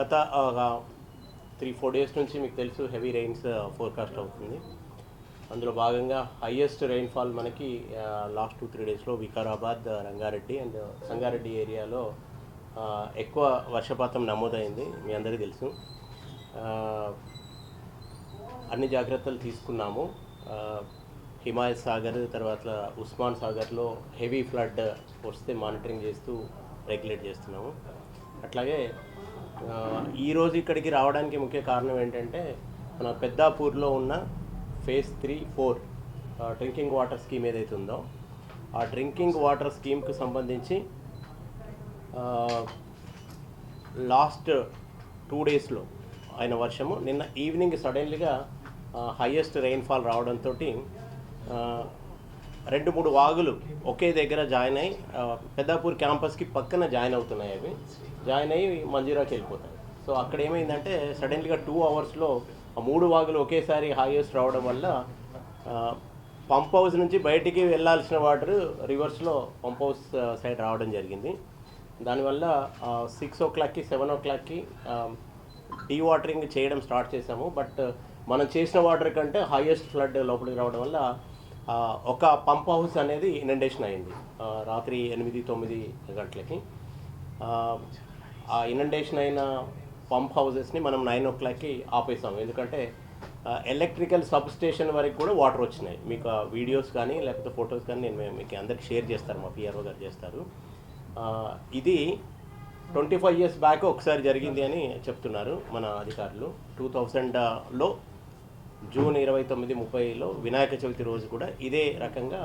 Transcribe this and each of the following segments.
గత three four days నుంచి మీకు తెలుసు హెవీ రెయిన్స్ ఫోర్కాస్ట్ అవుతుంది. అందులో భాగంగా హయ్యెస్ట్ రెయిన్ఫాల్ మనకి లాస్ట్ టూ త్రీ డేస్లో వికారాబాద్ రంగారెడ్డి అండ్ సంగారెడ్డి ఏరియాలో ఎక్కువ వర్షపాతం నమోదైంది మీ అందరికీ తెలుసు. అన్ని జాగ్రత్తలు తీసుకున్నాము. హిమాయత్ సాగర్ తర్వాత ఉస్మాన్ సాగర్లో హెవీ ఫ్లడ్ వస్తే మానిటరింగ్ చేస్తూ రెగ్యులేట్ చేస్తున్నాము. అట్లాగే ఈరోజు ఇక్కడికి రావడానికి ముఖ్య కారణం ఏంటంటే మన పెద్దాపూర్లో ఉన్న phase three four drinking water scheme ఏదైతే ఉందో ఆ డ్రింకింగ్ వాటర్ స్కీమ్కి సంబంధించి లాస్ట్ టూ డేస్లో అయిన వర్షము నిన్న ఈవినింగ్ సడన్లీగా హయ్యెస్ట్ రెయిన్ఫాల్ రావడంతో రెండు మూడు వాగులు ఒకే దగ్గర జాయిన్ అయ్యి పెద్దాపూర్ క్యాంపస్కి పక్కన జాయిన్ అవుతున్నాయి అవి. జాయిన్ అయ్యి మంజీరాకి వెళ్ళిపోతాయి. సో అక్కడ ఏమైందంటే సడన్లీగా టూ అవర్స్లో ఆ మూడు వాగులు ఒకేసారి హైయెస్ట్ రావడం వల్ల పంప్ హౌస్ నుంచి బయటికి వెళ్ళాల్సిన వాటర్ రివర్స్లో పంప్ హౌస్ సైడ్ రావడం జరిగింది. దానివల్ల సిక్స్ ఓ క్లాక్కి సెవెన్ ఓ క్లాక్కి డీ వాటరింగ్ చేయడం స్టార్ట్ చేసాము బట్ మనం చేసిన వాటర్ కంటే హైయెస్ట్ ఫ్లడ్ లోపలికి రావడం వల్ల ఒక పంప్ హౌస్ అనేది ఇనండేషన్ అయింది. రాత్రి ఎనిమిది తొమ్మిది గంటలకి. ఆ, ఇనండేషన్ అయిన పంప్ హౌసెస్ని మనం నైన్ ఓ క్లాక్కి ఆపేసాం ఎందుకంటే ఎలక్ట్రికల్ సబ్ స్టేషన్ వరకు కూడా వాటర్ వచ్చినాయి. మీకు ఆ వీడియోస్ కానీ లేకపోతే ఫొటోస్ కానీ నేను మీకు అందరికి షేర్ చేస్తాను మా పిఆర్ఓ గారు చేస్తారు. ఇది ట్వంటీ ఫైవ్ ఇయర్స్ బ్యాక్ ఒకసారి జరిగింది అని చెప్తున్నారు మన అధికారులు. టూ థౌజండ్లో జూన్ ఇరవై తొమ్మిది ముప్పైలో వినాయక చవితి రోజు కూడా ఇదే రకంగా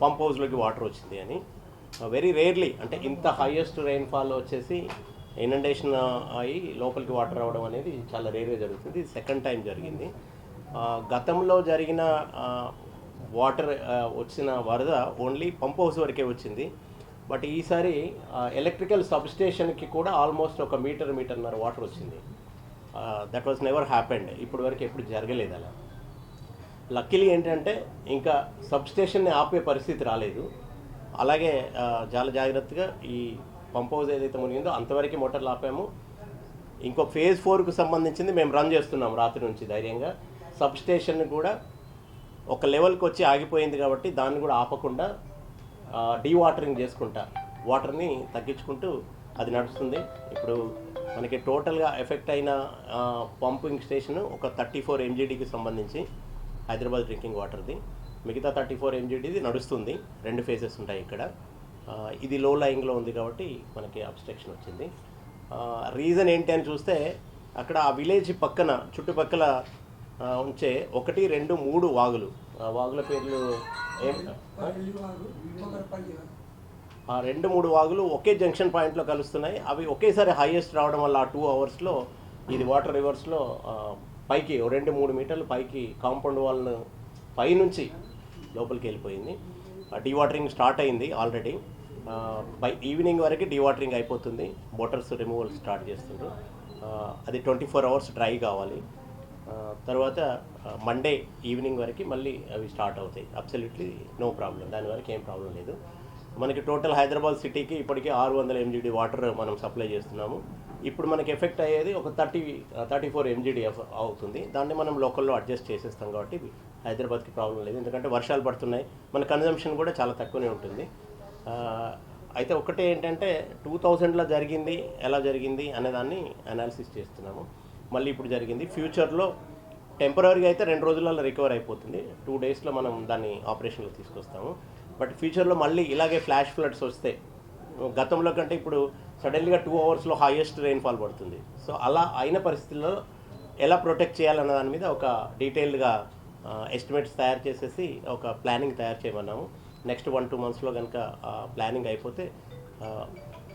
పంప్ హౌస్లోకి వాటర్ వచ్చింది అని. వెరీ రేర్లీ అంటే ఇంత హైయెస్ట్ రెయిన్ఫాల్ వచ్చేసి ఇనండేషన్ అయ్యి లోపలికి వాటర్ రావడం అనేది చాలా రేర్గా జరుగుతుంది. సెకండ్ టైం జరిగింది. గతంలో జరిగిన వాటర్ వచ్చిన వరద ఓన్లీ పంప్ హౌస్ వరకే వచ్చింది. బట్ ఈసారి ఎలక్ట్రికల్ సబ్స్టేషన్కి కూడా ఆల్మోస్ట్ ఒక మీటర్ మీటర్న్నర వాటర్ వచ్చింది. దట్ వాజ్ నెవర్ హ్యాపెండ్ ఇప్పటి వరకు ఎప్పుడు జరగలేదు అలా. లక్కీలీ ఏంటంటే ఇంకా సబ్స్టేషన్ని ఆపే పరిస్థితి రాలేదు. అలాగే చాలా జాగ్రత్తగా ఈ పంప్ హౌస్ ఏదైతే మునిగిందో అంతవరకు మోటార్లు ఆపాము ఇంకో ఫేజ్ ఫోర్కు సంబంధించింది మేము రన్ చేస్తున్నాం రాత్రి నుంచి ధైర్యంగా. సబ్స్టేషన్ కూడా ఒక లెవెల్కి వచ్చి ఆగిపోయింది కాబట్టి దాన్ని కూడా ఆపకుండా డీవాటరింగ్ చేసుకుంటా. వాటర్ని తగ్గించుకుంటూ అది నడుస్తుంది. ఇప్పుడు మనకి టోటల్గా ఎఫెక్ట్ అయిన పంపింగ్ స్టేషన్ ఒక థర్టీ ఫోర్ ఎంజీడీకి సంబంధించి హైదరాబాద్ డ్రింకింగ్ వాటర్ది. మిగతా థర్టీ ఫోర్ ఎంజీడీది నడుస్తుంది. రెండు ఫేసెస్ ఉంటాయి ఇక్కడ. ఇది లో లయింగ్లో ఉంది కాబట్టి మనకి అబ్స్ట్రక్షన్ వచ్చింది. రీజన్ ఏంటి అని చూస్తే అక్కడ ఆ విలేజ్ పక్కన చుట్టుపక్కల ఉంచే ఒకటి రెండు మూడు వాగులు. ఆ వాగుల పేర్లు ఏం? ఆ రెండు మూడు వాగులు ఒకే జంక్షన్ పాయింట్లో కలుస్తున్నాయి. అవి ఒకేసారి హైయెస్ట్ రావడం వల్ల ఆ టూ అవర్స్లో ఇది వాటర్ రివర్స్లో పైకి రెండు మూడు మీటర్లు పైకి కాంపౌండ్ వాళ్ళను పైనుంచి లోపలికి వెళ్ళిపోయింది. డీవాటరింగ్ స్టార్ట్ అయింది ఆల్రెడీ బై ఈవినింగ్ వరకు డీవాటరింగ్ అయిపోతుంది. మోటార్స్ రిమూవల్ స్టార్ట్ చేస్తుండ్రు. అది ట్వంటీ ఫోర్ అవర్స్ డ్రై కావాలి తర్వాత మండే ఈవినింగ్ వరకు మళ్ళీ అవి స్టార్ట్ అవుతాయి. అబ్సల్యూట్లీ నో ప్రాబ్లం దాని వరకు ఏం ప్రాబ్లం లేదు. మనకి టోటల్ హైదరాబాద్ సిటీకి ఇప్పటికీ ఆరు వందల ఎంజీడీ వాటర్ మనం సప్లై చేస్తున్నాము. ఇప్పుడు మనకి ఎఫెక్ట్ అయ్యేది ఒక థర్టీ థర్టీ ఫోర్ ఎంజీడీ అవుతుంది. దాన్ని మనం లోకల్లో అడ్జస్ట్ చేసేస్తాం కాబట్టి హైదరాబాద్కి ప్రాబ్లం లేదు. ఎందుకంటే వర్షాలు పడుతున్నాయి. మన కన్జంప్షన్ కూడా చాలా తక్కువనే ఉంటుంది. అయితే ఒకటే ఏంటంటే టూ థౌజండ్లో జరిగింది ఎలా జరిగింది అనేదాన్ని అనాలిసిస్ చేస్తున్నాము. మళ్ళీ ఇప్పుడు జరిగింది. ఫ్యూచర్లో టెంపరీగా అయితే రెండు రోజులలో రికవర్ అయిపోతుంది. టూ డేస్లో మనం దాన్ని ఆపరేషన్లో తీసుకొస్తాము. బట్ ఫ్యూచర్లో మళ్ళీ ఇలాగే ఫ్లాష్ ఫ్లడ్స్ వస్తే గతంలో కంటే ఇప్పుడు సడన్లీగా టూ అవర్స్లో హైయెస్ట్ రెయిన్ఫాల్ పడుతుంది. సో అలా అయిన పరిస్థితుల్లో ఎలా ప్రొటెక్ట్ చేయాలన్న దాని మీద ఒక డీటెయిల్డ్గా ఎస్టిమేట్స్ తయారు చేసేసి ఒక ప్లానింగ్ తయారు చేయమన్నాము. నెక్స్ట్ వన్ టూ మంత్స్లో కనుక ప్లానింగ్ అయిపోతే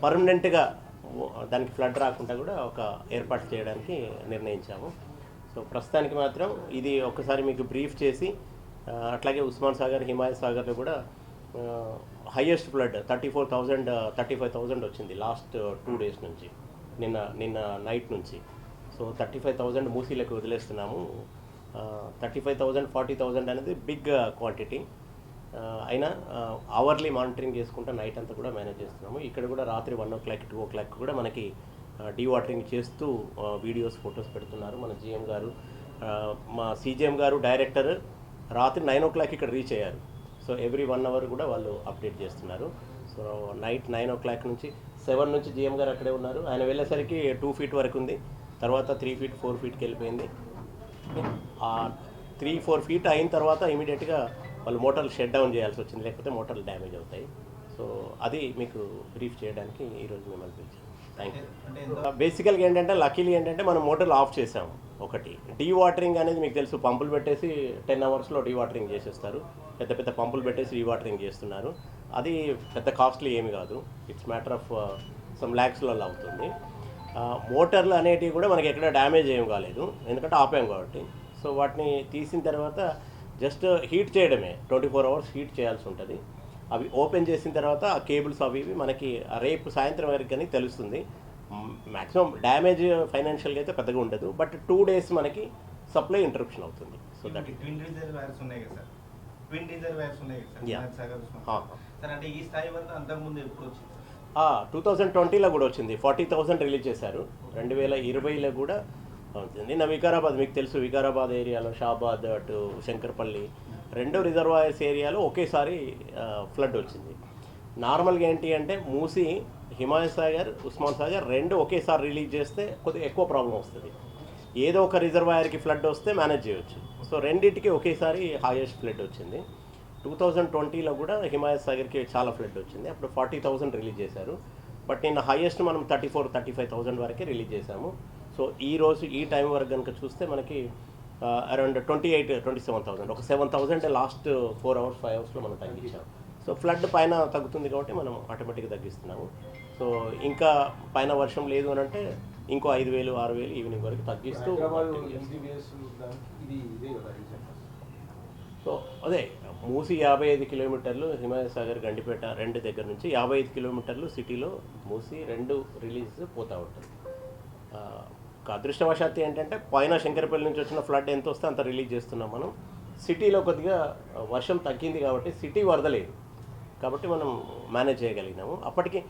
పర్మనెంట్గా దానికి ఫ్లడ్ రాకుండా కూడా ఒక ఏర్పాటు చేయడానికి నిర్ణయించాము. సో ప్రస్తుతానికి మాత్రం ఇది ఒకసారి మీకు బ్రీఫ్ చేసి అట్లాగే ఉస్మాన్ సాగర్ హిమాయత్ సాగర్లో కూడా highest flood thirty four thousand thirty five thousand వచ్చింది లాస్ట్ టూ డేస్ నుంచి. నిన్న నిన్న నైట్ నుంచి. సో థర్టీ ఫైవ్ థౌజండ్ మూసీలకు వదిలేస్తున్నాము. Thirty five thousand forty thousand అనేది బిగ్ క్వాంటిటీ ఆ, అయినా అవర్లీ మానిటరింగ్ చేసుకుంటూ నైట్ అంతా కూడా మేనేజ్ చేస్తున్నాము. ఇక్కడ కూడా రాత్రి one o'clock two o'clock కూడా మనకి డీ వాటరింగ్ చేస్తూ వీడియోస్ ఫొటోస్ పెడుతున్నారు. మన జిఎం గారు మా సీజీఎం గారు డైరెక్టర్ రాత్రి నైన్ ఓ క్లాక్ ఇక్కడ రీచ్ అయ్యారు. సో ఎవ్రీ వన్ అవర్ కూడా వాళ్ళు అప్డేట్ చేస్తున్నారు. So night nine o'clock నుంచి సెవెన్ నుంచి జిఎం గారు అక్కడే ఉన్నారు. ఆయన వెళ్ళేసరికి టూ ఫీట్ వరకు ఉంది. తర్వాత త్రీ ఫీట్ ఫోర్ ఫీట్కి వెళ్ళిపోయింది. ఆ త్రీ ఫోర్ ఫీట్ అయిన తర్వాత ఇమీడియట్గా వాళ్ళు మోటార్లు షట్ డౌన్ చేయాల్సి వచ్చింది. లేకపోతే మోటార్లు డ్యామేజ్ అవుతాయి. సో అది మీకు బ్రీఫ్ చేయడానికి ఈరోజు మిమ్మల్ని పిలిచాను. బేసికల్గా ఏంటంటే లక్కీలీ ఏంటంటే మనం మోటార్లు ఆఫ్ చేసాము ఒకటి. డీ వాటరింగ్ అనేది మీకు తెలుసు పంపులు పెట్టేసి టెన్ అవర్స్లో డీ వాటరింగ్ చేసేస్తారు. పెద్ద పెద్ద పంపులు పెట్టేసి డీ వాటరింగ్ చేస్తున్నారు. అది పెద్ద కాస్ట్లీ ఏమి కాదు. ఇట్స్ మ్యాటర్ ఆఫ్ సమ్ ల్యాక్స్లలో అవుతుంది. మోటార్లు అనేటివి కూడా మనకి ఎక్కడ డ్యామేజ్ ఏం కాలేదు. ఎందుకంటే ఆపాం కాబట్టి. సో వాటిని తీసిన తర్వాత జస్ట్ హీట్ చేయడమే. ట్వంటీ ఫోర్ అవర్స్ హీట్ చేయాల్సి ఉంటుంది. అవి ఓపెన్ చేసిన తర్వాత ఆ కేబుల్స్ అవి ఇవి మనకి రేపు సాయంత్రం వరకు కానీ తెలుస్తుంది. మ్యాక్సిమం డ్యామేజ్ ఫైనాన్షియల్గా అయితే పెద్దగా ఉండదు. బట్ టూ డేస్ మనకి సప్లై ఇంటరప్షన్ అవుతుంది. So that twin diesel wires ఉన్నాయి కదా సార్. ట్విన్ డీజల్ వైర్స్ ఉన్నాయి కదా సార్. అంటే ఈ స్థాయి వరకు అంతకుముందు ఎప్పుడు వచ్చింది టూ థౌజండ్ ట్వంటీలో కూడా వచ్చింది. ఫార్టీ థౌజండ్ రిలీజ్ చేశారు. రెండు వేల ఇరవైలో కూడా అవుతుంది నిన్న వికారాబాద్ మీకు తెలుసు వికారాబాద్ ఏరియాలో షాబాద్ అటు శంకర్పల్లి రెండు రిజర్వాయర్స్ ఏరియాలో ఒకేసారి ఫ్లడ్ వచ్చింది. నార్మల్గా ఏంటి అంటే మూసి హిమాయత్ సాగర్ ఉస్మాన్ సాగర్ రెండు ఒకేసారి రిలీజ్ చేస్తే కొద్దిగా ఎక్కువ ప్రాబ్లం వస్తుంది. ఏదో ఒక రిజర్వాయర్కి ఫ్లడ్ వస్తే మేనేజ్ చేయొచ్చు. సో రెండింటికి ఒకేసారి హైయెస్ట్ ఫ్లడ్ వచ్చింది. టూ థౌజండ్ ట్వంటీలో కూడా హిమాయత్ సాగర్కి చాలా ఫ్లడ్ వచ్చింది. అప్పుడు ఫార్టీ థౌసండ్ రిలీజ్ చేశారు. బట్ నిన్న హైయెస్ట్ మనం thirty four thirty five thousand వరకే రిలీజ్ చేశాము. సో ఈ రోజు ఈ టైం వరకు కనుక చూస్తే మనకి around twenty eight twenty seven thousand ఒక seven thousand last four hours five అవర్స్లో మనం తగ్గించాం. సో ఫ్లడ్ పైన తగ్గుతుంది కాబట్టి మనం ఆటోమేటిక్గా తగ్గిస్తున్నాము. సో ఇంకా పైన వర్షం లేదు అని అంటే ఇంకో ఐదు వేలు ఆరు వేలు ఈవినింగ్ వరకు తగ్గిస్తూ సో అదే మూసి యాభై ఐదు కిలోమీటర్లు హిమాలయ సాగర్ గండిపేట రెండు దగ్గర నుంచి యాభై ఐదు కిలోమీటర్లు సిటీలో మూసి రెండు రిలీజ్ పోతూ ఉంటుంది ఒక అదృష్టవశాత్తు ఏంటంటే పైన శంకరపల్లి నుంచి వచ్చిన ఫ్లడ్ ఎంత వస్తే అంత రిలీజ్ చేస్తున్నాం మనం. సిటీలో కొద్దిగా వర్షం తగ్గింది కాబట్టి సిటీ వరదలేదు కాబట్టి మనం మేనేజ్ చేయగలిగినాము. అప్పటికి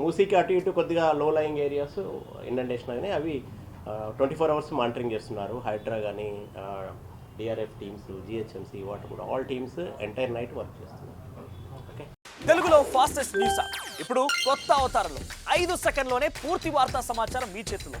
మూసీకి అటు ఇటు కొద్దిగా లో లయింగ్ ఏరియాస్ ఇండెంటేషన్ అయినాయి. అవి ట్వంటీ ఫోర్ అవర్స్ మానిటరింగ్ చేస్తున్నారు. హైడ్రా కానీ డిఆర్ఎఫ్ టీమ్స్ జిహెచ్ఎంసీ వాటి కూడా all teams entire night work చేస్తున్నారు. ఓకే తెలుగులో ఫాస్టెస్ట్ న్యూస్ ఇప్పుడు కొత్త అవతారంలో ఐదు సెకండ్లోనే పూర్తి వార్తా సమాచారం మీ చేతిలో.